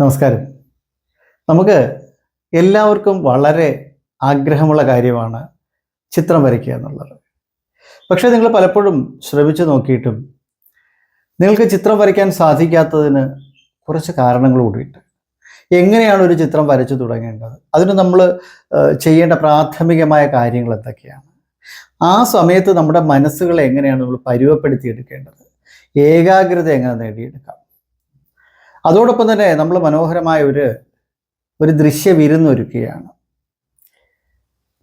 നമസ്കാരം. നമുക്ക് എല്ലാവർക്കും വളരെ ആഗ്രഹമുള്ള കാര്യമാണ് ചിത്രം വരയ്ക്കുക എന്നുള്ളത്. പക്ഷേ നിങ്ങൾ പലപ്പോഴും ശ്രമിച്ചു നോക്കിയിട്ടും നിങ്ങൾക്ക് ചിത്രം വരയ്ക്കാൻ സാധിക്കാത്തതിന് കുറച്ച് കാരണങ്ങൾ കൂടിയിട്ട് എങ്ങനെയാണ് ഒരു ചിത്രം വരച്ചു തുടങ്ങേണ്ടത്? അതിന് നമ്മൾ ചെയ്യേണ്ട പ്രാഥമികമായ കാര്യങ്ങൾ എന്തൊക്കെയാണ്? ആ സമയത്ത് നമ്മുടെ മനസ്സുകളെ എങ്ങനെയാണ് നമ്മൾ പരുവപ്പെടുത്തിയെടുക്കേണ്ടത് ഏകാഗ്രത എങ്ങനെ നേടിയെടുക്കാം? അതോടൊപ്പം തന്നെ നമ്മൾ മനോഹരമായ ഒരു ഒരു ദൃശ്യ വിരുന്നൊരുക്കുകയാണ്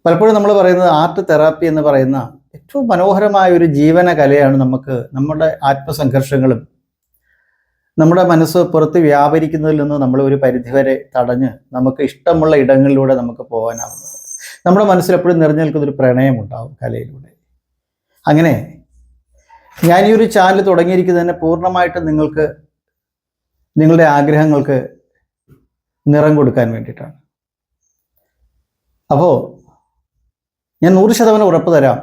പലപ്പോഴും നമ്മൾ പറയുന്നത് ആർട്ട് തെറാപ്പി എന്ന് പറയുന്ന ഏറ്റവും മനോഹരമായ ഒരു ജീവന കലയാണ് നമുക്ക് നമ്മുടെ ആത്മസംഘർഷങ്ങളും നമ്മുടെ മനസ്സ് പുറത്ത് വ്യാപരിക്കുന്നതിൽ നിന്ന് നമ്മൾ ഒരു പരിധിവരെ തടഞ്ഞ് നമുക്ക് ഇഷ്ടമുള്ള ഇടങ്ങളിലൂടെ നമുക്ക് പോകാനാവുന്നത്. നമ്മുടെ മനസ്സിൽ എപ്പോഴും നിറഞ്ഞു നിൽക്കുന്ന ഒരു പ്രണയമുണ്ടാവും കലയിലൂടെ. അങ്ങനെ ഞാൻ ഈ ഒരു ചാനൽ തുടങ്ങിയിരിക്കുന്നതിന് പൂർണമായിട്ടും നിങ്ങൾക്ക് നിങ്ങളുടെ ആഗ്രഹങ്ങൾക്ക് നിറം കൊടുക്കാൻ വേണ്ടിയിട്ടാണ്. അപ്പോൾ ഞാൻ നൂറ് ശതമാനം ഉറപ്പ് തരാം.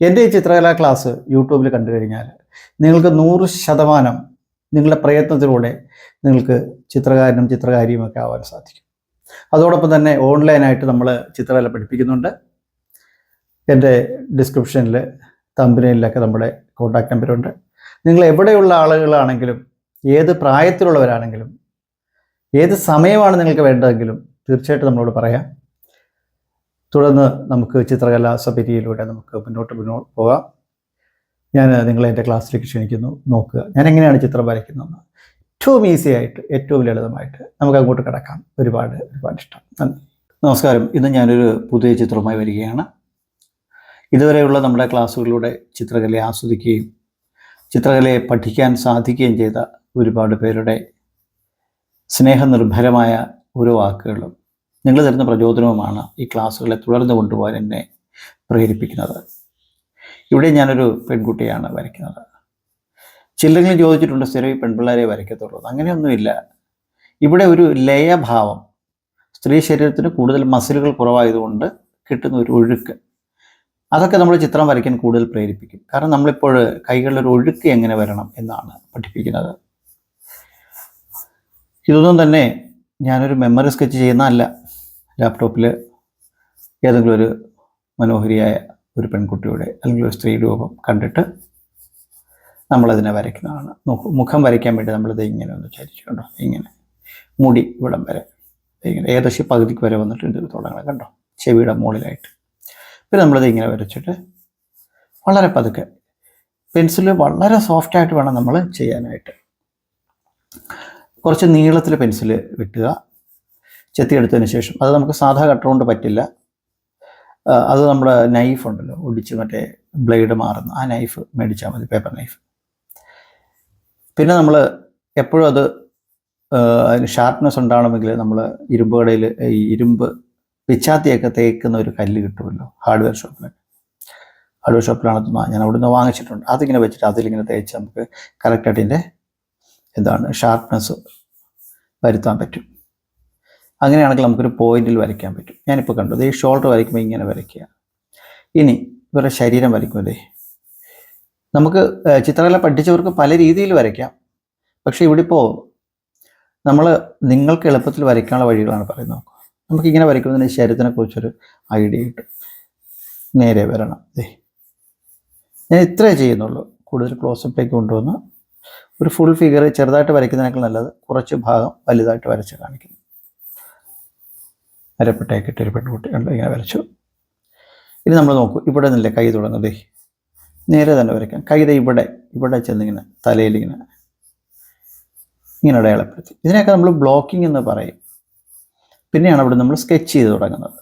എന്റെ ഈ ചിത്രകലാ ക്ലാസ് യൂട്യൂബിൽ കണ്ടു കഴിഞ്ഞാൽ നിങ്ങൾക്ക് നൂറ് ശതമാനം നിങ്ങളുടെ പ്രയത്നത്തിലൂടെ നിങ്ങൾക്ക് ചിത്രകാരനും ചിത്രകാരിയുമൊക്കെ ആവാൻ സാധിക്കും. അതോടൊപ്പം തന്നെ ഓൺലൈനായിട്ട് നമ്മൾ ചിത്രകല പഠിപ്പിക്കുന്നുണ്ട്. എന്റെ ഡിസ്ക്രിപ്ഷനിൽ തമ്പനയിലൊക്കെ നമ്മുടെ കോൺടാക്ട് നമ്പറുണ്ട് നിങ്ങൾ എവിടെയുള്ള ആളുകളാണെങ്കിലും ഏത് പ്രായത്തിലുള്ളവരാണെങ്കിലും ഏത് സമയമാണ് നിങ്ങൾക്ക് വേണ്ടതെങ്കിലും തീർച്ചയായിട്ടും നമ്മളോട് പറയാം. തുടർന്ന് നമുക്ക് ചിത്രകല സബരിയിലൂടെ നമുക്ക് മുന്നോട്ട് മുന്നോട്ട് പോകാം. ഞാൻ നിങ്ങളെ എന്റെ ക്ലാസ്സിലേക്ക് ക്ഷണിക്കുന്നു. നോക്കുക. ഞാൻ എങ്ങനെയാണ് ചിത്രം വരയ്ക്കുന്നതെന്ന് ഏറ്റവും ഈസി ആയിട്ട് ഏറ്റവും ലളിതമായിട്ട് നമുക്ക് അങ്ങോട്ട് കിടക്കാം. ഒരുപാട് ഒരുപാട് ഇഷ്ടം. നന്ദി. നമസ്കാരം. ഇന്ന് ഞാനൊരു പുതിയ ചിത്രവുമായി വരികയാണ്. ഇതുവരെയുള്ള നമ്മുടെ ക്ലാസ്സുകളിലൂടെ ചിത്രകലയെ ആസ്വദിക്കുകയും ചിത്രകലയെ പഠിക്കാൻ സാധിക്കുകയും ചെയ്ത ഒരുപാട് പേരുടെ സ്നേഹനിർഭരമായ ഓരോ വാക്കുകളും നിങ്ങൾ തരുന്ന പ്രചോദനവുമാണ് ഈ ക്ലാസ്സുകളെ തുടർന്ന് കൊണ്ടുപോകാൻ എന്നെ പ്രേരിപ്പിക്കുന്നത്. ഇവിടെ ഞാനൊരു പെൺകുട്ടിയാണ് വരയ്ക്കുന്നത്. ചില്ലെങ്കിലും ചോദിച്ചിട്ടുണ്ട് സ്ഥിരം ഈ പെൺപിള്ളേരെ വരയ്ക്കത്തുള്ളൂ. അങ്ങനെയൊന്നുമില്ല. ഇവിടെ ഒരു ലയഭാവം. സ്ത്രീ ശരീരത്തിന് കൂടുതൽ മസിലുകൾ കുറവായതുകൊണ്ട് കിട്ടുന്ന ഒരു ഒഴുക്ക്. അതൊക്കെ നമ്മൾ ചിത്രം വരയ്ക്കാൻ കൂടുതൽ പ്രേരിപ്പിക്കും. കാരണം നമ്മളിപ്പോൾ കൈകളിലൊരു ഒഴുക്ക് എങ്ങനെ വരണം എന്നാണ് പഠിപ്പിക്കുന്നത്. ഇതൊന്നും തന്നെ ഞാനൊരു മെമ്മറി സ്കെച്ച് ചെയ്യുന്നതല്ല. ലാപ്ടോപ്പിൽ ഏതെങ്കിലും ഒരു മനോഹരിയായ ഒരു പെൺകുട്ടിയുടെ അല്ലെങ്കിൽ ഒരു സ്ത്രീ രൂപം കണ്ടിട്ട് നമ്മളതിനെ വരയ്ക്കുന്നതാണ്. മുഖം വരയ്ക്കാൻ വേണ്ടി നമ്മളിത് ഇങ്ങനെ ഒന്ന് ചരിച്ചുകൊണ്ടോ ഇങ്ങനെ. മുടി ഇവിടം വരെ. ഇങ്ങനെ ഏകദേശം പകുതിക്ക് വരെ വന്നിട്ട് ഇത് തുടങ്ങണം കണ്ടോ? ചെവിയുടെ മുകളിലായിട്ട്. പിന്നെ നമ്മളിത് ഇങ്ങനെ വരച്ചിട്ട് വളരെ പതുക്കെ. പെൻസിൽ വളരെ സോഫ്റ്റായിട്ട് വേണം നമ്മൾ ചെയ്യാനായിട്ട്. കുറച്ച് നീളത്തിൽ പെൻസിൽ വെട്ടുക. ചെത്തിയെടുത്തതിന് ശേഷം അത് നമുക്ക് സാധാ കട്ടർ കൊണ്ട് പറ്റില്ല. അത് നമ്മുടെ നൈഫ് ഉണ്ടല്ലോ ഒടിച്ച് മറ്റേ ബ്ലേഡ് മാറുന്ന ആ നൈഫ് മേടിച്ചാൽ മതി പേപ്പർ നൈഫ് പിന്നെ നമ്മൾ എപ്പോഴും അത് അതിന് ഷാർപ്നെസ് ഉണ്ടാകണമെങ്കിൽ നമ്മൾ ഇരുമ്പ് കടയിൽ ഈ ഇരുമ്പ് പിച്ചാത്തിയൊക്കെ തേക്കുന്ന ഒരു കല്ല് കിട്ടുമല്ലോ ഹാർഡ്വെയർ ഷോപ്പിൽ ഹാർഡ്വെയർ ഷോപ്പിലാണ് അത് ഞാൻ അവിടുന്ന് വാങ്ങിച്ചിട്ടുണ്ട്. അതിങ്ങനെ വെച്ചിട്ട് അതിലിങ്ങനെ തേച്ച് നമുക്ക് കറക്റ്റായിട്ട് ഇതിന്റെ എന്താണ് ഷാർപ്നെസ് വരുത്താൻ പറ്റും. അങ്ങനെയാണെങ്കിൽ നമുക്കൊരു പോയിന്റിൽ വരയ്ക്കാൻ പറ്റും. ഞാനിപ്പോൾ കണ്ടു ഈ ഷോൾഡർ വരയ്ക്കുമ്പോൾ ഇങ്ങനെ വരയ്ക്കുക. ഇനി ഇവരുടെ ശരീരം വരയ്ക്കുമല്ലേ നമുക്ക് ചിത്രകല പഠിച്ചവർക്ക് പല രീതിയിൽ വരയ്ക്കാം. പക്ഷേ ഇവിടെ ഇപ്പോൾ നമ്മൾ നിങ്ങൾക്ക് എളുപ്പത്തിൽ വരയ്ക്കാനുള്ള വഴികളാണ് പറയുന്നത് നമുക്കിങ്ങനെ വരയ്ക്കുന്നതിന് ശരീരത്തിനെ കുറിച്ചൊരു ഐഡിയ കിട്ടും നേരെ വരണം. ഞാൻ ഇത്രേ ചെയ്യുന്നുള്ളൂ. കൂടുതൽ ക്ലോസപ്പിലേക്ക് കൊണ്ടുവന്ന് ഒരു ഫുൾ ഫിഗർ ചെറുതായിട്ട് വരയ്ക്കുന്നതിനേക്കാൾ നല്ലത് കുറച്ച് ഭാഗം വലുതായിട്ട് വരച്ച് കാണിക്കുന്നു. അരപ്പെട്ടയൊക്കെ ഒരു പെൺകുട്ടി കണ്ട് ഇങ്ങനെ വരച്ചു. ഇനി നമ്മൾ നോക്കൂ ഇവിടെ നിന്നല്ലേ കൈ തുടങ്ങുന്നതേ നേരെ തന്നെ വരയ്ക്കാം. കൈത ഇവിടെ ഇവിടെ ചെന്നിങ്ങനെ തലയിലിങ്ങനെ ഇങ്ങനെ. അടയാളപ്പെടുത്തി. ഇതിനെയൊക്കെ നമ്മൾ ബ്ലോക്കിംഗ് എന്ന് പറയും. പിന്നെയാണ് അവിടെ നമ്മൾ സ്കെച്ച് ചെയ്ത് തുടങ്ങുന്നത്.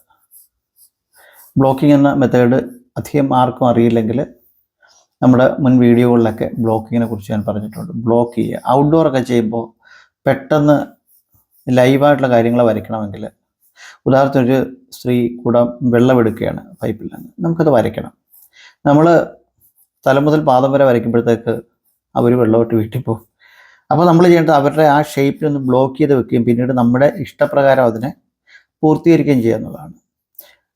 ബ്ലോക്കിംഗ് എന്ന മെത്തേഡ് അധികം ആർക്കും അറിയില്ലെങ്കിൽ നമ്മുടെ മുൻ വീഡിയോകളിലൊക്കെ ബ്ലോക്കിങ്ങിനെ കുറിച്ച് ഞാൻ പറഞ്ഞിട്ടുണ്ട്. ബ്ലോക്ക് ചെയ്യുക. ഔട്ട്ഡോർ ഒക്കെ ചെയ്യുമ്പോൾ പെട്ടെന്ന് ലൈവായിട്ടുള്ള കാര്യങ്ങൾ വരയ്ക്കണമെങ്കിൽ ഉദാഹരണത്തിന് ഒരു സ്ത്രീ കുടം വെള്ളമെടുക്കുകയാണ് പൈപ്പിൽ നിന്ന്. നമുക്കത് വരയ്ക്കണം. നമ്മൾ തല മുതൽ പാദം വരെ വരയ്ക്കുമ്പോഴത്തേക്ക് അവർ വെള്ളമിട്ട് വീട്ടിൽ പോകും. അപ്പോൾ നമ്മൾ ചെയ്യേണ്ടത് അവരുടെ ആ ഷേപ്പിനൊന്ന് ബ്ലോക്ക് ചെയ്ത് വെക്കുകയും പിന്നീട് നമ്മുടെ ഇഷ്ടപ്രകാരം അതിനെ പൂർത്തീകരിക്കുകയും ചെയ്യുന്നതാണ്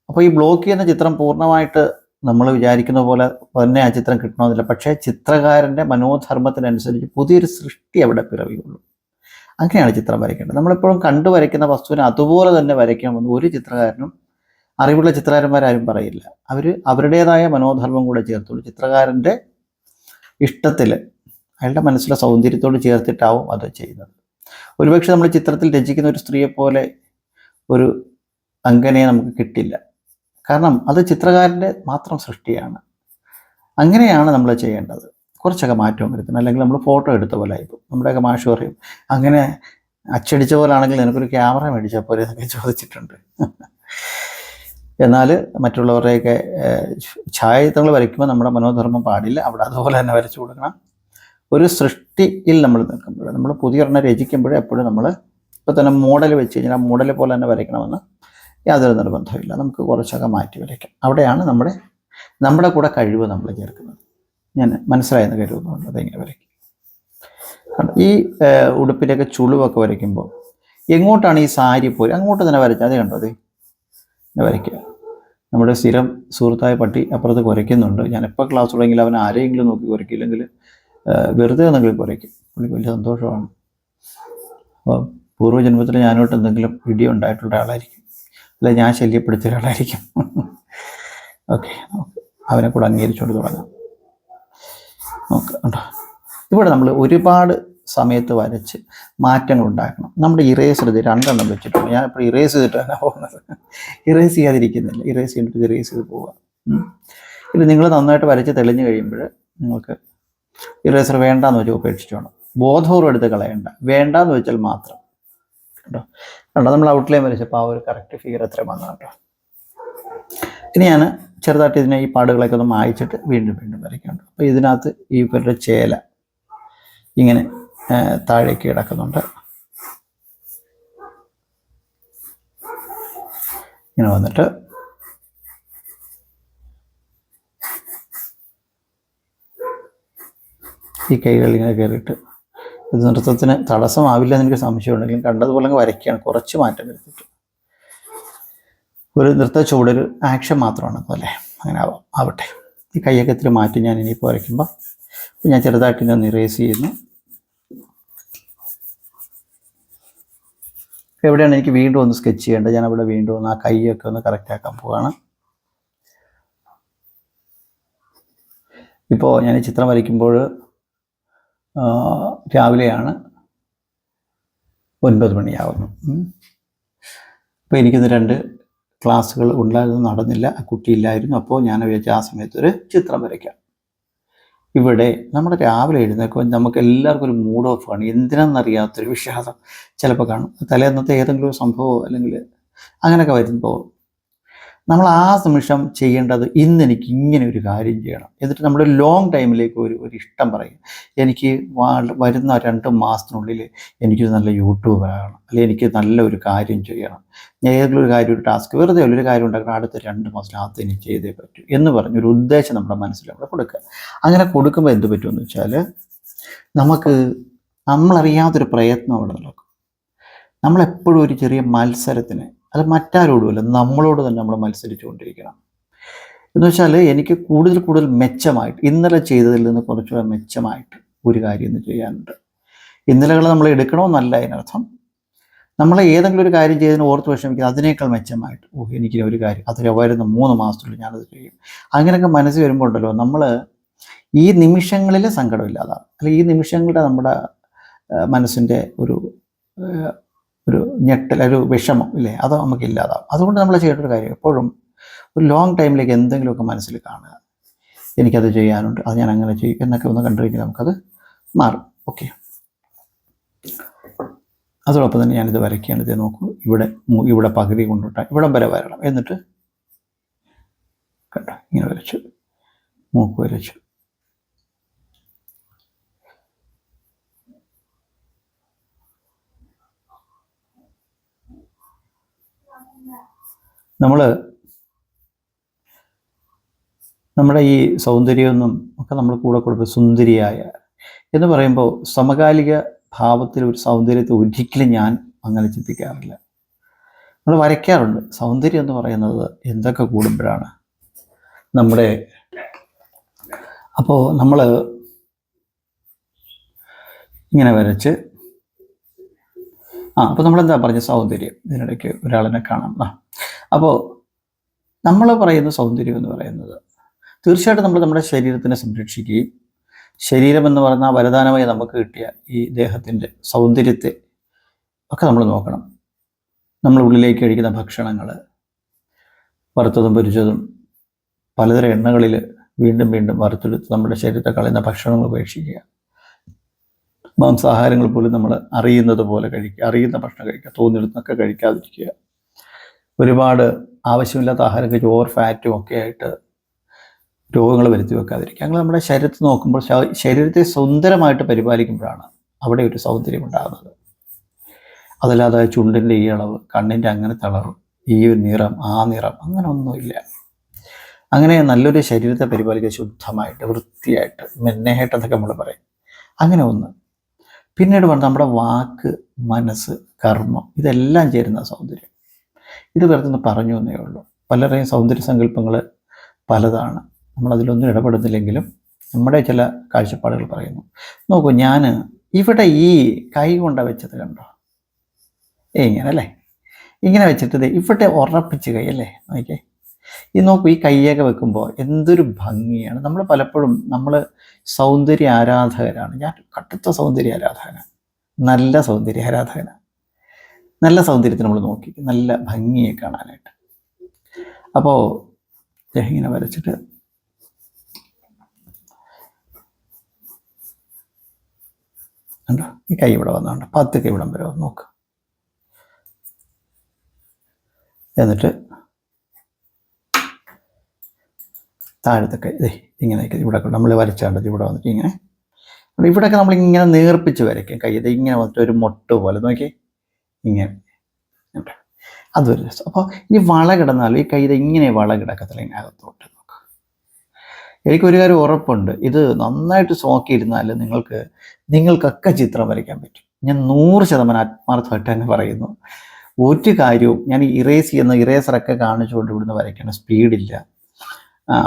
അപ്പോൾ ഈ ബ്ലോക്ക് ചെയ്യുന്ന ചിത്രം പൂർണമായിട്ട് നമ്മൾ വിചാരിക്കുന്ന പോലെ തന്നെ ആ ചിത്രം കിട്ടണമെന്നില്ല. പക്ഷേ ചിത്രകാരന്റെ മനോധർമ്മത്തിനനുസരിച്ച് പുതിയൊരു സൃഷ്ടി അവിടെ പിറവിയുള്ളൂ അങ്ങനെയാണ് ചിത്രം വരയ്ക്കേണ്ടത്. നമ്മളെപ്പോഴും കണ്ടു വരയ്ക്കുന്ന വസ്തുവിനെ അതുപോലെ തന്നെ വരയ്ക്കണമെന്ന് ഒരു ചിത്രകാരനും അറിവുള്ള ചിത്രകാരന്മാരാരും പറയില്ല. അവർ അവരുടേതായ മനോധർമ്മം കൂടെ ചേർത്തുള്ളൂ. ചിത്രകാരന്റെ ഇഷ്ടത്തിൽ അയാളുടെ മനസ്സിലെ സൗന്ദര്യത്തോട് ചേർത്തിട്ടാവും അത് ചെയ്യുന്നത്. ഒരുപക്ഷെ നമ്മൾ ചിത്രത്തിൽ രചിക്കുന്ന ഒരു സ്ത്രീയെപ്പോലെ ഒരു അങ്കനെ നമുക്ക് കിട്ടില്ല. കാരണം അത് ചിത്രകാരന്റെ മാത്രം സൃഷ്ടിയാണ്. അങ്ങനെയാണ് നമ്മൾ ചെയ്യേണ്ടത്. കുറച്ചൊക്കെ മാറ്റവും വരുത്തണം. അല്ലെങ്കിൽ നമ്മൾ ഫോട്ടോ എടുത്ത പോലെ ആയിപ്പോൾ നമ്മുടെയൊക്കെ മാഷ് പറയും അങ്ങനെ അച്ചടിച്ച പോലെ ആണെങ്കിൽ എനിക്കൊരു ക്യാമറ മേടിച്ചാൽ പോലെ എന്നൊക്കെ ചോദിച്ചിട്ടുണ്ട്. എന്നാൽ മറ്റുള്ളവരുടെയൊക്കെ ഛായാചിത്രങ്ങൾ വരയ്ക്കുമ്പോൾ നമ്മുടെ മനോധർമ്മം പാടില്ല. അവിടെ അതുപോലെ തന്നെ വരച്ചു കൊടുക്കണം. ഒരു സൃഷ്ടിയിൽ നമ്മൾ നിൽക്കുമ്പോൾ നമ്മൾ പുതിയൊരെണ്ണം രചിക്കുമ്പോൾ എപ്പോഴും നമ്മൾ ഇപ്പോൾ തന്നെ മോഡൽ വെച്ച് കഴിഞ്ഞാൽ മോഡൽ പോലെ തന്നെ വരയ്ക്കണമെന്ന് യാതൊരു നിർബന്ധമില്ല നമുക്ക് കുറച്ചൊക്കെ മാറ്റി വരയ്ക്കാം. അവിടെയാണ് നമ്മുടെ നമ്മുടെ കൂടെ കഴിവ് നമ്മൾ ചേർക്കുന്നത്. ഞാൻ മനസ്സിലായെന്ന് കരുതുന്നുണ്ട് അതെങ്ങനെ വരയ്ക്കും? ഈ ഉടുപ്പിലൊക്കെ ചുളിവൊക്കെ വരയ്ക്കുമ്പോൾ എങ്ങോട്ടാണ് ഈ സാരി പോയി അങ്ങോട്ട് തന്നെ വരച്ചാൽ അത് കണ്ടോ? അത്. വരയ്ക്കുക. നമ്മുടെ സ്ഥിരം സുഹൃത്തായ പട്ടി അപ്പുറത്ത് കുരയ്ക്കുന്നുണ്ട് ഞാൻ എപ്പോൾ ക്ലാസ് തുടങ്ങിയാൽ അവൻ ആരെയെങ്കിലും നോക്കി കുരയ്ക്കില്ലെങ്കിൽ വെറുതെ ഒന്നെങ്കിൽ കുരയ്ക്കും പുള്ളിക്ക് വലിയ സന്തോഷമാണ്. അപ്പോൾ പൂർവജന്മത്തിൽ ഞാനോട്ട് എന്തെങ്കിലും പിടി ഉണ്ടായിട്ടുള്ള ആളായിരിക്കും. അല്ല ഞാൻ ശല്യപ്പെടുത്തിയ ഒരാളായിരിക്കും ഓക്കെ അവനെ കൂടെ അംഗീകരിച്ചുകൊണ്ട് തുടങ്ങാം. നോക്ക് കണ്ടോ? ഇവിടെ നമ്മൾ ഒരുപാട് സമയത്ത് വരച്ച് മാറ്റങ്ങൾ ഉണ്ടാക്കണം. നമ്മുടെ ഇറേസ് ഇത് രണ്ടെണ്ണം വെച്ചിട്ടുണ്ട്. ഞാൻ ഇപ്പോൾ ഇറേസ് ചെയ്തിട്ടാണ് പോകുന്നത്. ഇറേസ് ചെയ്യാതിരിക്കുന്നില്ല. ഇറേസ് ചെയ്തിട്ട് ഇറേസ് ചെയ്ത് പോവുക. ഇത് നിങ്ങൾ നന്നായിട്ട് വരച്ച് തെളിഞ്ഞു കഴിയുമ്പോൾ നിങ്ങൾക്ക് ഇറേസർ വേണ്ടാന്ന് വെച്ചാൽ ഉപേക്ഷിച്ചോണം. ബോധപൂർവം എടുത്ത് കളയണ്ട. വേണ്ടാന്ന് വെച്ചാൽ മാത്രം. കേട്ടോ കണ്ടോ? നമ്മൾ ഔട്ട്ലൈൻ വരച്ചപ്പോൾ ആ ഒരു കറക്റ്റ് ഫിഗർ എത്ര വന്നു കേട്ടോ. ഇനി ഞാൻ ചെറുതായിട്ട് ഇതിനെ ഈ പാടുകളൊക്കെ ഒന്ന് മായിച്ചിട്ട് വീണ്ടും വീണ്ടും വരയ്ക്കുന്നുണ്ട് അപ്പോൾ ഇതിനകത്ത് ഈ ഇവരുടെ ചേല ഇങ്ങനെ താഴേക്ക് കിടക്കുന്നുണ്ട്. ഇങ്ങനെ വന്നിട്ട് ഈ കൈകൾ ഇങ്ങനെ കയറിയിട്ട് ഇത് നൃത്തത്തിന് തടസ്സമാവില്ല എനിക്ക് സംശയമുണ്ടെങ്കിലും കണ്ടതുപോലെ വരയ്ക്കുകയാണ്. കുറച്ച് മാറ്റം വരുത്തിയിട്ട്. ഒരു നൃത്ത ചുവടൊരു ആക്ഷൻ മാത്രമാണ് അല്ലേ അങ്ങനെ ആവാം ആവട്ടെ. ഈ കൈയൊക്കെ ഇത്തിരി മാറ്റി ഞാൻ ഇനിയിപ്പോൾ വരയ്ക്കുമ്പോൾ ഞാൻ ചെറുതായിട്ട് ഒന്ന് ഇറേസ് ചെയ്യുന്നു. എവിടെയാണ് എനിക്ക് വീണ്ടും ഒന്ന് സ്കെച്ച് ചെയ്യേണ്ടത്? ഞാൻ അവിടെ വീണ്ടും ഒന്ന് ആ കൈയൊക്കെ ഒന്ന് കറക്റ്റ് ആക്കാൻ പോവാണ്. ഇപ്പോൾ ഞാൻ ചിത്രം വരയ്ക്കുമ്പോൾ രാവിലെയാണ് ഒൻപത് മണിയാവുന്നു. അപ്പോൾ എനിക്കിന്ന് രണ്ട് ക്ലാസ്സുകൾ ഉണ്ടായിരുന്നു നടന്നില്ല കുട്ടിയില്ലായിരുന്നു. അപ്പോൾ ഞാൻ വിചാരിച്ച ആ സമയത്തൊരു ചിത്രം വരയ്ക്കാം. ഇവിടെ നമ്മൾ രാവിലെ എഴുന്നേൽക്കുമ്പോൾ നമുക്ക് എല്ലാവർക്കും ഒരു മൂഡ് ഓഫ് ആണ്. എന്തിനാണെന്നറിയാത്തൊരു വിഷാദം ചിലപ്പോൾ കാണും. തലേന്നത്തെ ഏതെങ്കിലും സംഭവമോ അല്ലെങ്കിൽ അങ്ങനെയൊക്കെ വരുമ്പോൾ നമ്മൾ ആ നിമിഷം ചെയ്യേണ്ടത് ഇന്ന് എനിക്ക് ഇങ്ങനെ ഒരു കാര്യം ചെയ്യണം. എന്നിട്ട് നമ്മൾ ലോങ് ടൈമിലേക്ക് ഒരു ഒരു ഇഷ്ടം പറയും. എനിക്ക് വരുന്ന രണ്ട് മാസത്തിനുള്ളിൽ എനിക്കൊരു നല്ല യൂട്യൂബർ ആകണം. അല്ലെങ്കിൽ എനിക്ക് നല്ല ഒരു കാര്യം ചെയ്യണം. ഞാൻ ഏതെങ്കിലും ഒരു കാര്യം ഒരു ടാസ്ക് വെറുതെ ഒരു കാര്യം ഉണ്ടാക്കണം. അടുത്ത രണ്ട് മാസത്തിനകത്ത് എനിക്ക് ചെയ്തേ പറ്റൂ എന്ന് പറഞ്ഞ് ഒരു ഉദ്ദേശം നമ്മുടെ മനസ്സിൽ അവിടെ കൊടുക്കുക. അങ്ങനെ കൊടുക്കുമ്പോൾ എന്ത് പറ്റുമെന്ന് വെച്ചാൽ നമുക്ക് നമ്മളറിയാത്തൊരു പ്രയത്നം അവിടെ നടക്കും. നമ്മളെപ്പോഴും ഒരു ചെറിയ മത്സരത്തിന് അത് മറ്റാരോടുമല്ല നമ്മളോട് തന്നെ നമ്മൾ മത്സരിച്ചുകൊണ്ടിരിക്കണം. എന്ന് വെച്ചാൽ എനിക്ക് കൂടുതൽ കൂടുതൽ മെച്ചമായിട്ട് ഇന്നലെ ചെയ്തതിൽ നിന്ന് കുറച്ചുകൂടെ മെച്ചമായിട്ട് ഒരു കാര്യം ഇന്ന് ചെയ്യാനുണ്ട്. ഇന്നലകൾ നമ്മൾ എടുക്കണമെന്നല്ല അതിനർത്ഥം. നമ്മൾ ഏതെങ്കിലും ഒരു കാര്യം ചെയ്തതിന് ഓർത്ത് വിഷമിക്കുന്നത് അതിനേക്കാൾ മെച്ചമായിട്ട് ഓ എനിക്ക് ഒരു കാര്യം അതിൽ വരുന്ന മൂന്ന് മാസത്തിനുള്ളിൽ ഞാനത് ചെയ്യും. അങ്ങനെയൊക്കെ മനസ്സിൽ വരുമ്പോൾ ഉണ്ടല്ലോ നമ്മൾ ഈ നിമിഷങ്ങളിലെ സങ്കടമില്ലാതാണ് അല്ലെങ്കിൽ ഈ നിമിഷങ്ങളുടെ നമ്മുടെ മനസ്സിന്റെ ഒരു ഒരു ഞെട്ടൽ ഒരു വിഷമം ഇല്ലേ? അത് നമുക്ക് ഇല്ലാതാവും. അതുകൊണ്ട് നമ്മൾ ചെയ്യേണ്ട ഒരു കാര്യം എപ്പോഴും ഒരു ലോങ് ടൈമിലേക്ക് എന്തെങ്കിലുമൊക്കെ മനസ്സിൽ കാണുക. എനിക്കത് ചെയ്യാനുണ്ട് അത് ഞാൻ അങ്ങനെ ചെയ്യും എന്നൊക്കെ ഒന്ന് കണ്ടു കഴിഞ്ഞാൽ നമുക്കത് മാറും. ഓക്കെ അതോടൊപ്പം തന്നെ ഞാനിത് വരയ്ക്കുകയാണ്. ഇത് നോക്കൂ. ഇവിടെ ഇവിടെ പകുതി കൊണ്ടിട്ട് ഇവിടം വരെ വരണം എന്നിട്ട് കണ്ടോ? ഇങ്ങനെ വരച്ചു. മൂക്ക് വരച്ചു. നമ്മൾ നമ്മുടെ ഈ സൗന്ദര്യമൊന്നും ഒക്കെ നമ്മൾ കൂടെ കൊടുക്കും സുന്ദരിയായ എന്ന് പറയുമ്പോൾ സമകാലിക ഭാവത്തിൽ ഒരു സൗന്ദര്യത്തെ ഒരിക്കലും ഞാൻ അങ്ങനെ ചിന്തിക്കാറില്ല. നമ്മൾ വരയ്ക്കാറുണ്ട്. സൗന്ദര്യം എന്ന് പറയുന്നത് എന്തൊക്കെ കൂടുമ്പോഴാണ് നമ്മുടെ അപ്പോൾ നമ്മൾ ഇങ്ങനെ വരച്ച് ആ അപ്പോൾ നമ്മളെന്താ പറഞ്ഞ സൗന്ദര്യം? ഇതിനിടയ്ക്ക് ഒരാളിനെ കാണാം. ആ അപ്പോൾ നമ്മൾ പറയുന്ന സൗന്ദര്യം എന്ന് പറയുന്നത് തീർച്ചയായിട്ടും നമ്മൾ നമ്മുടെ ശരീരത്തിനെ സംരക്ഷിക്കുകയും ശരീരം എന്ന് പറഞ്ഞാൽ വരദാനമായി നമുക്ക് കിട്ടിയ ഈ ദേഹത്തിന്റെ സൗന്ദര്യത്തെ ഒക്കെ നമ്മൾ നോക്കണം. നമ്മൾ ഉള്ളിലേക്ക് കഴിക്കുന്ന ഭക്ഷണങ്ങൾ വറുത്തതും പൊരിച്ചതും പലതരം എണ്ണകളിൽ വീണ്ടും വീണ്ടും വറുത്തെടുത്ത് നമ്മുടെ ശരീരത്തെ കളയുന്ന ഭക്ഷണങ്ങൾ ഉപേക്ഷിക്കുക. മാംസാഹാരങ്ങൾ പോലും നമ്മൾ അറിയുന്നത് പോലെ കഴിക്കുക അറിയുന്ന ഭക്ഷണം കഴിക്കുക തോന്നിയെടുത്തൊക്കെ കഴിക്കാതിരിക്കുക. ഒരുപാട് ആവശ്യമില്ലാത്ത ആഹാരം കഴിച്ച് ഓവർ ഫാറ്റും ഒക്കെ ആയിട്ട് രോഗങ്ങൾ വരുത്തി വെക്കാതിരിക്കുക. അങ്ങനെ നമ്മുടെ ശരീരത്തെ നോക്കുമ്പോൾ ശരീരത്തെ സുന്ദരമായിട്ട് പരിപാലിക്കുമ്പോഴാണ് അവിടെ ഒരു സൗന്ദര്യം ഉണ്ടാകുന്നത്. അതല്ലാതെ ചുണ്ടിന്റെ ഈ അളവ് കണ്ണിന്റെ അങ്ങനെ തളറും ഈ ഒരു നിറം ആ നിറം അങ്ങനെ ഒന്നുമില്ല. അങ്ങനെ നല്ലൊരു ശരീരത്തെ പരിപാലിക്കുക ശുദ്ധമായിട്ട് വൃത്തിയായിട്ട് മെന്നേഹായിട്ട് എന്നൊക്കെ നമ്മൾ പറയും. അങ്ങനെ ഒന്ന്. പിന്നീട് പറഞ്ഞാൽ നമ്മുടെ വാക്ക് മനസ്സ് കർമ്മം ഇതെല്ലാം ചേരുന്ന സൗന്ദര്യം. ഇത് വെറുതെ പറഞ്ഞു എന്നേ ഉള്ളൂ. പലരുടെയും സൗന്ദര്യ സങ്കല്പങ്ങൾ പലതാണ്. നമ്മളതിലൊന്നും ഇടപെടുന്നില്ലെങ്കിലും നമ്മുടെ ചില കാഴ്ചപ്പാടുകൾ പറയുന്നു. നോക്കൂ ഞാൻ ഇവിടെ ഈ കൈ കൊണ്ട വെച്ചത് കണ്ടോ? ഏ ഇങ്ങനെ അല്ലേ? ഇങ്ങനെ വെച്ചിട്ട് ഇവിടെ ഉറപ്പിച്ച് കൈ അല്ലേ? നോക്കിയേ. ഈ നോക്കൂ ഈ കൈയൊക്കെ വെക്കുമ്പോൾ എന്തൊരു ഭംഗിയാണ്. നമ്മൾ പലപ്പോഴും നമ്മൾ സൗന്ദര്യ ആരാധകരാണ് ഞാൻ കടുത്ത സൗന്ദര്യ ആരാധകനാണ് നല്ല സൗന്ദര്യ ആരാധകനാണ് നല്ല സൗന്ദര്യത്തിന് നമ്മൾ നോക്കി. നല്ല ഭംഗിയെ കാണാനായിട്ട്. അപ്പോൾ ഇങ്ങനെ വരച്ചിട്ട് കണ്ടോ? ഈ കൈ ഇവിടെ വന്നുണ്ട് പത്ത് കൈ ഇവിടം വരെ നോക്ക്. എന്നിട്ട് താഴത്തെ കൈ ഇതേ ഇങ്ങനെയൊക്കെ ഇവിടെ നമ്മൾ വരച്ചാണ്ടത് ഇവിടെ വന്നിട്ട് ഇങ്ങനെ. ഇവിടെയൊക്കെ നമ്മൾ ഇങ്ങനെ നേർപ്പിച്ച് വരയ്ക്കും. കൈ ഇത് ഇങ്ങനെ വന്നിട്ട് ഒരു മൊട്ട് പോലെ. നോക്കി ഇങ്ങനെ? അതൊരു രസം. അപ്പോൾ ഇനി വള കിടന്നാലും ഈ കൈ ഇത് ഇങ്ങനെ വള കിടക്കത്തില്ല ഇങ്ങനെ അകത്തോട്ട് നോക്കുക എനിക്കൊരു കാര്യം ഉറപ്പുണ്ട്. ഇത് നന്നായിട്ട് നോക്കിയിരുന്നാൽ നിങ്ങൾക്ക് നിങ്ങൾക്കൊക്കെ ചിത്രം വരയ്ക്കാൻ പറ്റും. ഞാൻ നൂറ് ശതമാനം ആത്മാർത്ഥമായിട്ട് തന്നെ പറയുന്നു. ഒരു കാര്യവും ഞാൻ ഇറേസ് ചെയ്യുന്ന ഇറേസറൊക്കെ കാണിച്ചുകൊണ്ട് ഇവിടുന്ന് വരയ്ക്കണം സ്പീഡില്ല.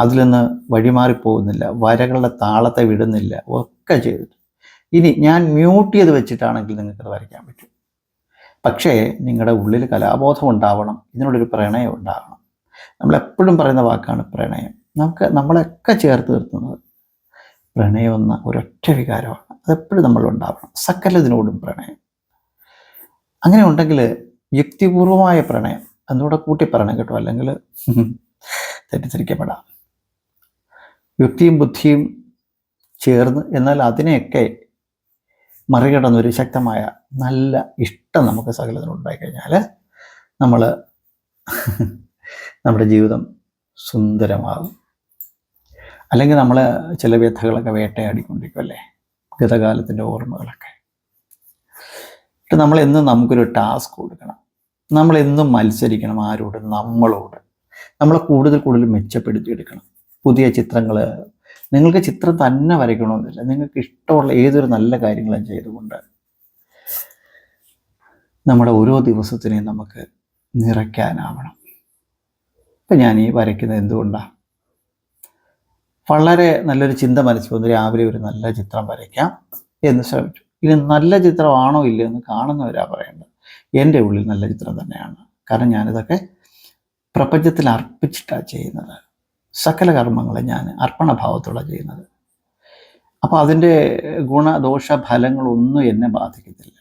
അതിലൊന്ന് വഴിമാറിപ്പോകുന്നില്ല. വരകളുടെ താളത്തെ വിടുന്നില്ല. ഒക്കെ ചെയ്തിട്ട് ഇനി ഞാൻ മ്യൂട്ട് ചെയ്ത് വെച്ചിട്ടാണെങ്കിൽ നിങ്ങൾക്കത് വരയ്ക്കാൻ പറ്റും. പക്ഷേ നിങ്ങളുടെ ഉള്ളിൽ കലാബോധം ഉണ്ടാവണം. ഇതിനോടൊരു പ്രണയം ഉണ്ടാകണം. നമ്മളെപ്പോഴും പറയുന്ന വാക്കാണ് പ്രണയം. നമുക്ക് നമ്മളൊക്കെ ചേർത്ത് നിർത്തുന്നത് പ്രണയം എന്ന ഒരൊറ്റ വികാരമാണ്. അതെപ്പോഴും നമ്മളുണ്ടാവണം സകലതിനോടും പ്രണയം. അങ്ങനെ ഉണ്ടെങ്കിൽ യുക്തിപൂർവമായ പ്രണയം എന്നൂടെ കൂട്ടി പറയണം കേട്ടോ. അല്ലെങ്കിൽ തെറ്റിദ്ധരിക്കപ്പെടാം. യുക്തിയും ബുദ്ധിയും ചേർന്ന് എന്നാൽ അതിനെയൊക്കെ മറികടന്നൊരു ശക്തമായ നല്ല ഇഷ്ടം നമുക്ക് സകലത്തിനുണ്ടായി കഴിഞ്ഞാൽ നമ്മൾ നമ്മുടെ ജീവിതം സുന്ദരമാകും. അല്ലെങ്കിൽ നമ്മൾ ചില വ്യഥകളൊക്കെ വേട്ടയാടിക്കൊണ്ടിരിക്കും അല്ലേ? ഗതകാലത്തിന്റെ ഓർമ്മകളൊക്കെ. എന്നും നമുക്കൊരു ടാസ്ക് കൊടുക്കണം. നമ്മളെന്നും മത്സരിക്കണം ആരോട് നമ്മളോട്. നമ്മളെ കൂടുതൽ കൂടുതൽ മെച്ചപ്പെടുത്തിയെടുക്കണം. പുതിയ ചിത്രങ്ങൾ നിങ്ങൾക്ക് ചിത്രം തന്നെ വരയ്ക്കണമെന്നില്ല. നിങ്ങൾക്ക് ഇഷ്ടമുള്ള ഏതൊരു നല്ല കാര്യങ്ങളും ചെയ്തുകൊണ്ട് നമ്മുടെ ഓരോ ദിവസത്തിനെയും നമുക്ക് നിറയ്ക്കാനാവണം. ഇപ്പം ഞാൻ ഈ വരയ്ക്കുന്നത് എന്തുകൊണ്ടാണ് വളരെ നല്ലൊരു ചിന്ത മനസ്സിൽ വന്ന് രാവിലെ ഒരു നല്ല ചിത്രം വരയ്ക്കാം എന്ന് ശ്രമിച്ചു. ഇനി നല്ല ചിത്രമാണോ ഇല്ലയോ എന്ന് കാണുന്നവരാ പറയേണ്ടത്. എന്റെ ഉള്ളിൽ നല്ല ചിത്രം തന്നെയാണ്. കാരണം ഞാനിതൊക്കെ പ്രപഞ്ചത്തിൽ അർപ്പിച്ചിട്ടാണ് ചെയ്യുന്നത്. സകല കർമ്മങ്ങളെ ഞാൻ അർപ്പണഭാവത്തോടെ ചെയ്യുന്നത്. അപ്പോൾ അതിന്റെ ഗുണദോഷ ഫലങ്ങളൊന്നും എന്നെ ബാധിക്കത്തില്ല.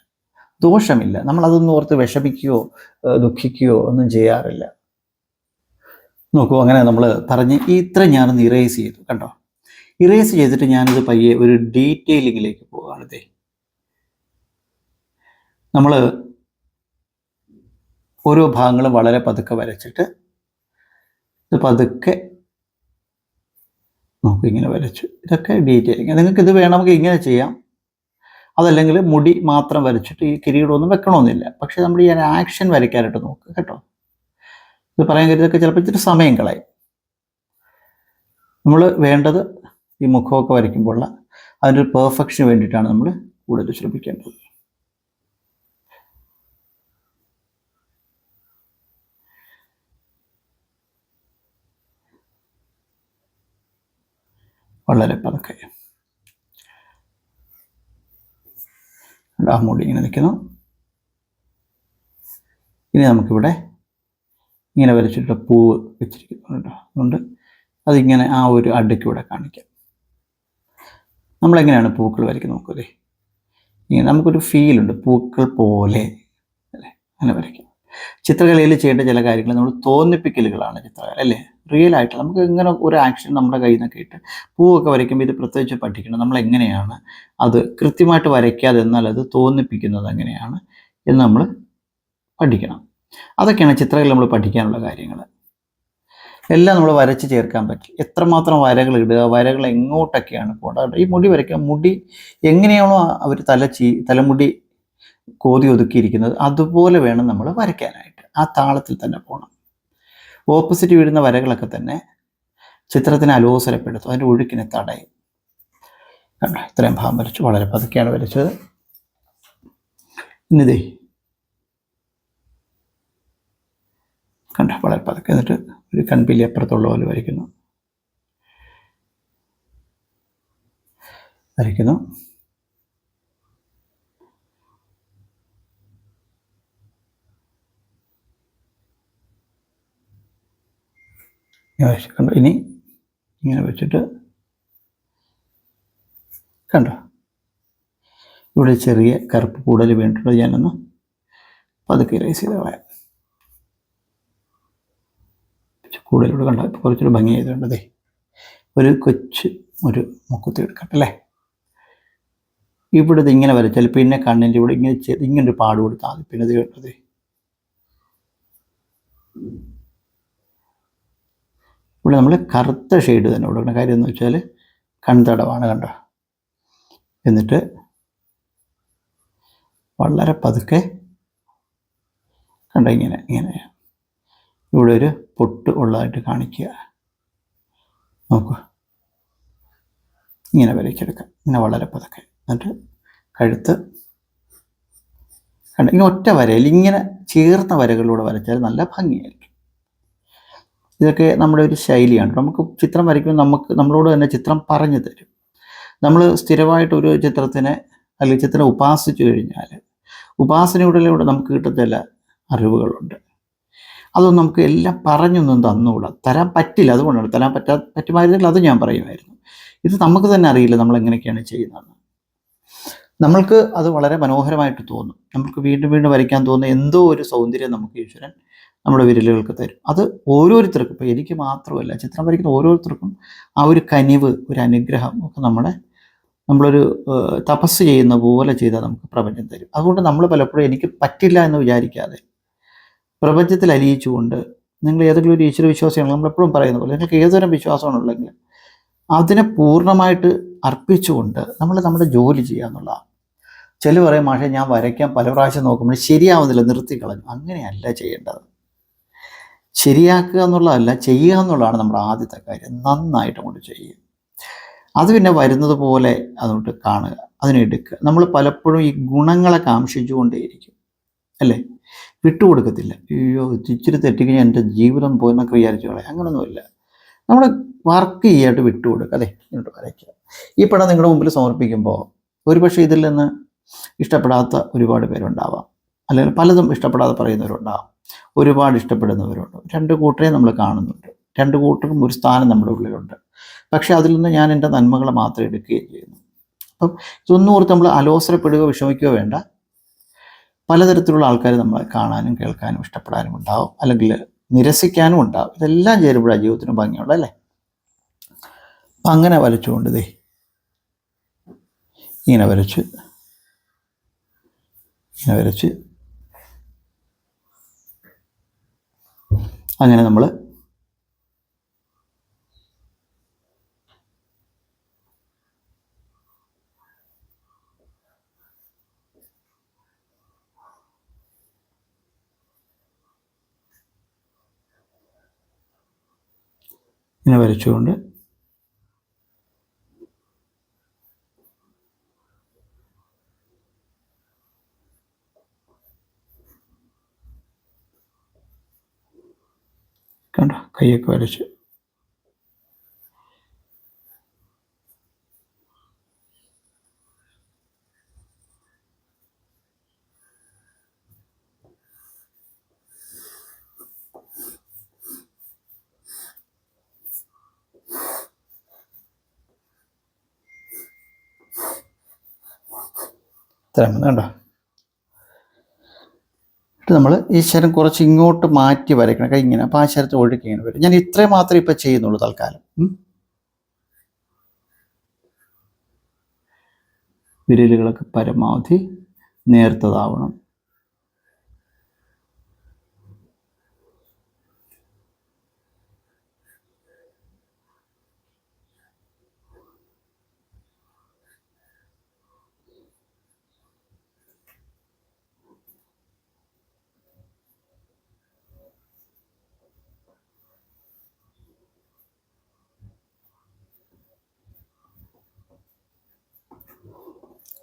ദോഷമില്ല. നമ്മളതൊന്നും ഓർത്ത് വിഷമിക്കുകയോ ദുഃഖിക്കുകയോ ഒന്നും ചെയ്യാറില്ല. നോക്കൂ അങ്ങനെ നമ്മൾ പറഞ്ഞ് ഇത്ര ഞാനൊന്ന് ഇറേസ് ചെയ്തു കണ്ടോ? ഇറേസ് ചെയ്തിട്ട് ഞാനിത് പയ്യെ ഒരു ഡീറ്റെയിലിങ്ങിലേക്ക് പോവുകയാണ് ഇതേ നമ്മൾ ഓരോ ഭാഗങ്ങളും വളരെ പതുക്കെ വരച്ചിട്ട് ഇത് പതുക്കെ നമുക്ക് ഇങ്ങനെ വരച്ചു. ഇതൊക്കെ ഡീറ്റെയിലിങ് നിങ്ങൾക്ക് ഇത് വേണമെങ്കിൽ ഇങ്ങനെ ചെയ്യാം. അതല്ലെങ്കിൽ മുടി മാത്രം വരച്ചിട്ട് ഈ കിരീടമൊന്നും വെക്കണമെന്നില്ല. പക്ഷേ നമ്മൾ ഈ ആക്ഷൻ വരയ്ക്കാനായിട്ട് നോക്കുക കേട്ടോ. ഇത് പറയാൻ കരുതൊക്കെ ചിലപ്പോൾ ഇച്ചിരി സമയം കളയും. നമ്മൾ വേണ്ടത് ഈ മുഖമൊക്കെ വരയ്ക്കുമ്പോഴുള്ള അതിന്റെ ഒരു പെർഫെക്ഷന് വേണ്ടിയിട്ടാണ് നമ്മൾ കൂടുതൽ ശ്രമിക്കേണ്ടത്. വളരെ പതുക്കെ. ആ മുടി ഇങ്ങനെ നിൽക്കുന്നു. ഇനി നമുക്കിവിടെ ഇങ്ങനെ വരച്ചിട്ടുള്ള പൂവ് വെച്ചിരിക്കുന്നുണ്ട്. അതുകൊണ്ട് അതിങ്ങനെ ആ ഒരു അടുക്കിവിടെ കാണിക്കാം. നമ്മളെങ്ങനെയാണ് പൂക്കൾ വരയ്ക്കുന്നത് നോക്കല്ലേ ഇങ്ങനെ നമുക്കൊരു ഫീലുണ്ട് പൂക്കൾ പോലെ. അല്ലേ? അങ്ങനെ വരയ്ക്കാം. ചിത്രകലയിൽ ചെയ്യേണ്ട ചില കാര്യങ്ങൾ നമ്മൾ തോന്നിപ്പിക്കലുകളാണ് ചിത്രകല അല്ലേ? റിയൽ ആയിട്ട് നമുക്ക് ഇങ്ങനെ ഒരു ആക്ഷൻ നമ്മുടെ കയ്യിൽ നിന്നൊക്കെ ഇട്ട് പൂവൊക്കെ വരയ്ക്കുമ്പോൾ ഇത് പ്രത്യേകിച്ച് പഠിക്കണം. നമ്മൾ എങ്ങനെയാണ് അത് കൃത്യമായിട്ട് വരയ്ക്കാതെ എന്നാൽ അത് തോന്നിപ്പിക്കുന്നത് എങ്ങനെയാണ് എന്ന് നമ്മൾ പഠിക്കണം. അതൊക്കെയാണ് ചിത്രകല നമ്മൾ പഠിക്കാനുള്ള കാര്യങ്ങൾ. എല്ലാം നമ്മൾ വരച്ച് ചേർക്കാൻ പറ്റും. എത്രമാത്രം വരകൾ ഇടുക വരകൾ എങ്ങോട്ടൊക്കെയാണ് പോകേണ്ടത്? ഈ മുടി വരയ്ക്കുക മുടി എങ്ങനെയാണോ അവർ തല ചീ തലമുടി കോതി ഒതുക്കിയിരിക്കുന്നത് അതുപോലെ വേണം നമ്മൾ വരയ്ക്കാനായിട്ട്. ആ താളത്തിൽ തന്നെ പോകണം ഓപ്പോസിറ്റ് വീഴുന്ന വരകളൊക്കെ തന്നെ ചിത്രത്തിനെ അലോസരപ്പെടുത്തും. അതിന്റെ ഒഴുക്കിനെ തടയും. കണ്ടോ? ഇത്രയും ഭാഗം വരച്ചു. വളരെ പതുക്കെയാണ് വരച്ചത്. ഇന്നിതേ. കണ്ടോ? വളരെ പതുക്കെ എന്നിട്ട് ഒരു കൺപിലി അപ്പുറത്തുള്ള പോലെ വരയ്ക്കുന്നു. വരയ്ക്കുന്നു. കണ്ടോ? ഇനി ഇങ്ങനെ വെച്ചിട്ട് കണ്ടോ? ഇവിടെ ചെറിയ കറുപ്പ് കൂടുതൽ വീണിട്ടുണ്ട്. ഞാനൊന്ന് പതുക്കെ റൈസ് ചെയ്ത് കളയാം. കൂടുതലൂടെ കണ്ട? കുറച്ചൊരു ഭംഗി ചെയ്തുകൊണ്ടതേ ഒരു കൊച്ച് ഒരു മുക്കുത്തി എടുക്കട്ടെ അല്ലേ? ഇവിടെ ഇങ്ങനെ വരച്ചാൽ പിന്നെ കണ്ണിന്റെ ഇവിടെ ഇങ്ങനെ ഇങ്ങനൊരു പാട് കൊടുത്താൽ പിന്നെ ഇത് കേട്ടതേ ഇവിടെ നമ്മൾ കറുത്ത ഷെയ്ഡ് തന്നെ കൊടുക്കുന്ന കാര്യം എന്ന് വെച്ചാൽ കൺതടവാണ് കണ്ടോ. എന്നിട്ട് വളരെ പതുക്കെ കണ്ട ഇങ്ങനെ ഇങ്ങനെ. ഇവിടെ ഒരു പൊട്ട് ഉള്ളതായിട്ട് കാണിക്കുക. നോക്കൂ. ഇങ്ങനെ വരയ്ക്കെടുക്കാം ഇങ്ങനെ വളരെ പതുക്കെ. എന്നിട്ട് കഴുത്ത് കണ്ട. ഇങ്ങനെ ഒറ്റ വരയിൽ ഇങ്ങനെ ചേർന്ന വരകളിലൂടെ വരച്ചാൽ നല്ല ഭംഗിയായിരിക്കും. ഇതൊക്കെ നമ്മുടെ ഒരു ശൈലിയാണ്. നമുക്ക് ചിത്രം വരയ്ക്കുമ്പോൾ നമുക്ക് നമ്മളോട് തന്നെ ചിത്രം പറഞ്ഞു തരും. നമ്മൾ സ്ഥിരമായിട്ട് ഒരു ചിത്രത്തിനെ അല്ലെങ്കിൽ ചിത്രം ഉപാസിച്ചു കഴിഞ്ഞാൽ ഉപാസനയുടെ നമുക്ക് കിട്ടുന്ന ചില അറിവുകളുണ്ട്. അതൊന്നും നമുക്ക് എല്ലാം പറഞ്ഞൊന്നും തന്നുകൂടാ തരാൻ പറ്റില്ല. അതുകൊണ്ടാണ് തരാൻ പറ്റാ പറ്റുമായിരുന്നെങ്കിൽ അത് ഞാൻ പറയുമായിരുന്നു. ഇത് നമുക്ക് തന്നെ അറിയില്ല നമ്മൾ എങ്ങനെയൊക്കെയാണ് ചെയ്യുന്നത് നമ്മൾക്ക് അത് വളരെ മനോഹരമായിട്ട് തോന്നും. നമുക്ക് വീണ്ടും വീണ്ടും വരയ്ക്കാൻ തോന്നുന്ന എന്തോ ഒരു സൗന്ദര്യം നമുക്ക് ഈശ്വരൻ നമ്മുടെ വിരലുകൾക്ക് തരും. അത് ഓരോരുത്തർക്കും ഇപ്പോൾ എനിക്ക് മാത്രമല്ല ചിത്രം വരയ്ക്കുന്ന ഓരോരുത്തർക്കും ആ ഒരു കനിവ് ഒരു അനുഗ്രഹം ഒക്കെ നമ്മളെ നമ്മളൊരു തപസ് ചെയ്യുന്ന പോലെ ചെയ്താൽ നമുക്ക് പ്രപഞ്ചം തരും. അതുകൊണ്ട് നമ്മൾ പലപ്പോഴും എനിക്ക് പറ്റില്ല എന്ന് വിചാരിക്കാതെ പ്രപഞ്ചത്തിൽ അലിയിച്ചുകൊണ്ട് നിങ്ങൾ ഏതെങ്കിലും ഒരു ഈശ്വര വിശ്വാസിയാണ് നമ്മളെപ്പോഴും പറയുന്ന പോലെ നിങ്ങൾക്ക് ഏതുതരം വിശ്വാസമാണുള്ളെങ്കിൽ അതിനെ പൂർണമായിട്ട് അർപ്പിച്ചുകൊണ്ട് നമ്മൾ നമ്മുടെ ജോലി ചെയ്യുക എന്നുള്ളതാണ്. ചില പറയും മാഷെ ഞാൻ വരയ്ക്കാൻ പല പ്രാവശ്യം നോക്കുമ്പോൾ ശരിയാവുന്നില്ല നിർത്തി കളഞ്ഞു അങ്ങനെയല്ല ചെയ്യേണ്ടത്. ശരിയാക്കുക എന്നുള്ളതല്ല ചെയ്യുക എന്നുള്ളതാണ് നമ്മുടെ ആദ്യത്തെ കാര്യം. നന്നായിട്ട് കൊണ്ട് ചെയ്യുക. അത് പിന്നെ വരുന്നത് പോലെ അതുകൊണ്ട് കാണുക അതിനെടുക്കുക നമ്മൾ പലപ്പോഴും ഈ ഗുണങ്ങളെ കാംക്ഷിച്ചുകൊണ്ടേയിരിക്കും അല്ലേ? വിട്ടുകൊടുക്കത്തില്ല. അയ്യോ ഇച്ചിരി തെറ്റിക്കഴിഞ്ഞാൽ എന്റെ ജീവിതം പോയെന്നൊക്കെ വിചാരിച്ചു കളയാം. നമ്മൾ വർക്ക് ചെയ്യാട്ട് വിട്ടുകൊടുക്കുക. അതെ ഇങ്ങോട്ട് വരയ്ക്കുക. ഈ പടം നിങ്ങളുടെ മുമ്പിൽ സമർപ്പിക്കുമ്പോൾ ഒരുപക്ഷെ ഇതിൽ നിന്ന് ഇഷ്ടപ്പെടാത്ത ഒരുപാട് പേരുണ്ടാവാം. അല്ലെങ്കിൽ പലതും ഇഷ്ടപ്പെടാതെ പറയുന്നവരുണ്ടാവാം. ഒരുപാട് ഇഷ്ടപ്പെടുന്നവരുണ്ട്. രണ്ട് കൂട്ടരെ നമ്മൾ കാണുന്നുണ്ട്. രണ്ട് കൂട്ടർക്കും ഒരു സ്ഥാനം നമ്മുടെ ഉള്ളിലുണ്ട്. പക്ഷേ അതിൽ നിന്ന് ഞാൻ എന്റെ നന്മകളെ മാത്രം എടുക്കുകയും ചെയ്യുന്നു. അപ്പം ഇതൊന്നും ഓർത്ത് നമ്മൾ അലോസരപ്പെടുകയോ വിഷമിക്കുകയോ വേണ്ട. പലതരത്തിലുള്ള ആൾക്കാർ നമ്മളെ കാണാനും കേൾക്കാനും ഇഷ്ടപ്പെടാനും ഉണ്ടാവും. അല്ലെങ്കിൽ നിരസിക്കാനും ഉണ്ടാവും. ഇതെല്ലാം ചേരുമ്പോഴാണ് ജീവിതത്തിന് ഭംഗിയുള്ള അല്ലേ? അപ്പം അങ്ങനെ വരച്ചുകൊണ്ട് ദേ ഇങ്ങനെ വരച്ച് ഇങ്ങനെ വരച്ച് അങ്ങനെ നമ്മൾ ഇങ്ങനെ വരച്ചുകൊണ്ട് കൈയൊക്കെ വരച്ച്. തരാമെന്ന് നമ്മൾ ഈ ശരം കുറച്ച് ഇങ്ങോട്ട് മാറ്റി വരയ്ക്കണം കൈ ഇങ്ങനെ. അപ്പോൾ ആ ശരത്ത് ഒഴുക്കി ഇങ്ങനെ വരും. ഞാൻ ഇത്രയും മാത്രമേ ഇപ്പോൾ ചെയ്യുന്നുള്ളൂ തൽക്കാലം. വിരലുകളൊക്കെ പരമാവധി നേർത്തതാവണം.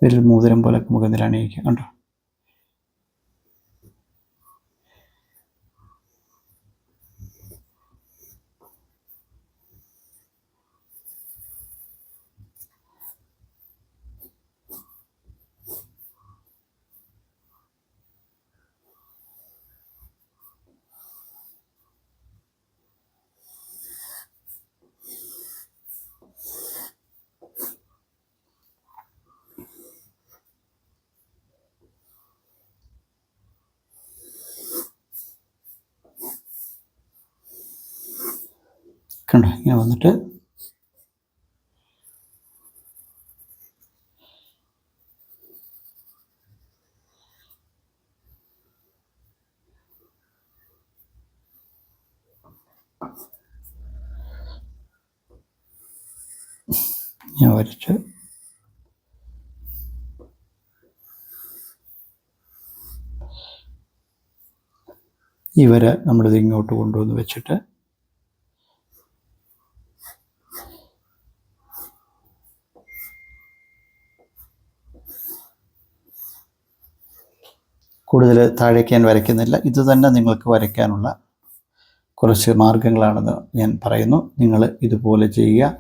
വിരൽ മോതിരം പോലെ മുഖനിൽ അണിയിക്കുക കണ്ടോ? കണ്ടോ ഇങ്ങനെ വന്നിട്ട്. ഞാൻ വരച്ച്. ഇവരെ നമ്മളിത് ഇങ്ങോട്ട് കൊണ്ടുവന്ന് വെച്ചിട്ട് കൂടുതൽ താഴേക്ക് ഞാൻ വരയ്ക്കുന്നില്ല. ഇത് തന്നെ നിങ്ങൾക്ക് വരയ്ക്കാനുള്ള കുറച്ച് മാർഗങ്ങളാണെന്ന് ഞാൻ പറയുന്നു. നിങ്ങൾ ഇതുപോലെ ചെയ്യുക.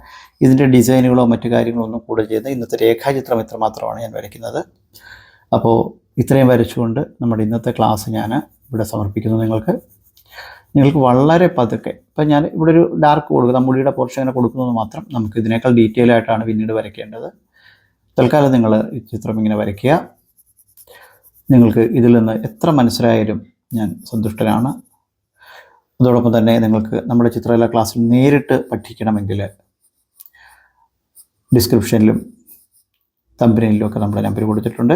ഇതിന്റെ ഡിസൈനുകളോ മറ്റു കാര്യങ്ങളോ ഒന്നും കൂടെ ചെയ്യുന്നത് ഇന്നത്തെ രേഖാചിത്രം ഇത്ര മാത്രമാണ് ഞാൻ വരയ്ക്കുന്നത്. അപ്പോൾ ഇത്രയും വരച്ചുകൊണ്ട് നമ്മുടെ ഇന്നത്തെ ക്ലാസ് ഞാൻ ഇവിടെ സമർപ്പിക്കുന്നു നിങ്ങൾക്ക്. നിങ്ങൾക്ക് വളരെ പതുക്കെ ഇപ്പം ഞാൻ ഇവിടെ ഒരു ഡാർക്ക് കൊടുക്കുക മുടിയുടെ പോർഷൻ ഇങ്ങനെ കൊടുക്കുന്നത് മാത്രം നമുക്ക് ഇതിനേക്കാൾ ഡീറ്റെയിൽ ആയിട്ടാണ് പിന്നീട് വരയ്ക്കേണ്ടത്. തൽക്കാലം നിങ്ങൾ ഈ ചിത്രം ഇങ്ങനെ വരയ്ക്കുക. നിങ്ങൾക്ക് ഇതിൽ നിന്ന് എത്ര മനസ്സിലായാലും ഞാൻ സന്തുഷ്ടനാണ്. അതോടൊപ്പം തന്നെ നിങ്ങൾക്ക് നമ്മുടെ ചിത്രകല ക്ലാസ്സിൽ നേരിട്ട് പഠിക്കണമെങ്കിൽ ഡിസ്ക്രിപ്ഷനിലും തമ്പനിയിലും ഒക്കെ നമ്മുടെ നമ്പർ കൊടുത്തിട്ടുണ്ട്.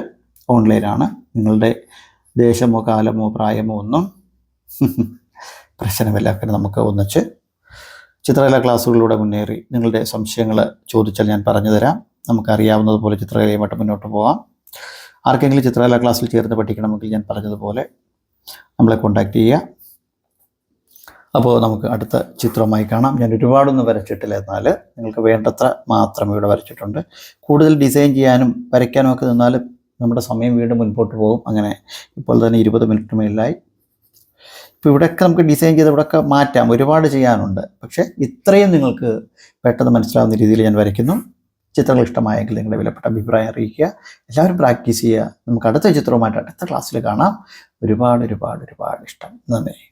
ഓൺലൈനാണ് നിങ്ങളുടെ ദേശമോ കാലമോ പ്രായമോ ഒന്നും പ്രശ്നമില്ല. നമുക്ക് ഒന്നിച്ച് ചിത്രകല ക്ലാസ്സുകളിലൂടെ മുന്നേറി നിങ്ങളുടെ സംശയങ്ങൾ ചോദിച്ചാൽ ഞാൻ പറഞ്ഞു തരാം. നമുക്കറിയാവുന്നതുപോലെ ചിത്രകലയുമായിട്ട് മുന്നോട്ട് പോകാം ആർക്കെങ്കിലും ചിത്രകല ക്ലാസ്സിൽ ചേർന്ന് പഠിക്കണമെങ്കിൽ ഞാൻ പറഞ്ഞതുപോലെ നമ്മളെ കോൺടാക്റ്റ് ചെയ്യുക. അപ്പോൾ നമുക്ക് അടുത്ത ചിത്രമായി കാണാം. ഞാൻ ഒരുപാടൊന്നും വരച്ചിട്ടില്ല എന്നാൽ നിങ്ങൾക്ക് വേണ്ടത്ര മാത്രം ഇവിടെ വരച്ചിട്ടുണ്ട്. കൂടുതൽ ഡിസൈൻ ചെയ്യാനും വരയ്ക്കാനും ഒക്കെ നിന്നാൽ നമ്മുടെ സമയം വീണ്ടും മുൻപോട്ട് പോകും. അങ്ങനെ ഇപ്പോൾ തന്നെ ഇരുപത് മിനിറ്റ് മേലായി ഇപ്പോൾ ഇവിടെയൊക്കെ നമുക്ക് ഡിസൈൻ ചെയ്ത് ഇവിടെയൊക്കെ മാറ്റാം. ഒരുപാട് ചെയ്യാനുണ്ട്. പക്ഷേ ഇത്രയും നിങ്ങൾക്ക് പെട്ടെന്ന് മനസ്സിലാവുന്ന രീതിയിൽ ഞാൻ വരയ്ക്കുന്നു. ചിത്രങ്ങൾ ഇഷ്ടമായെങ്കിൽ നിങ്ങളുടെ വിലപ്പെട്ട അഭിപ്രായം അറിയിക്കുക. എല്ലാവരും പ്രാക്ടീസ് ചെയ്യുക. നമുക്ക് അടുത്ത ചിത്രവുമായിട്ട് അടുത്ത ക്ലാസ്സിൽ കാണാം. ഒരുപാട് ഒരുപാട് ഒരുപാട് ഇഷ്ടം. നന്ദി.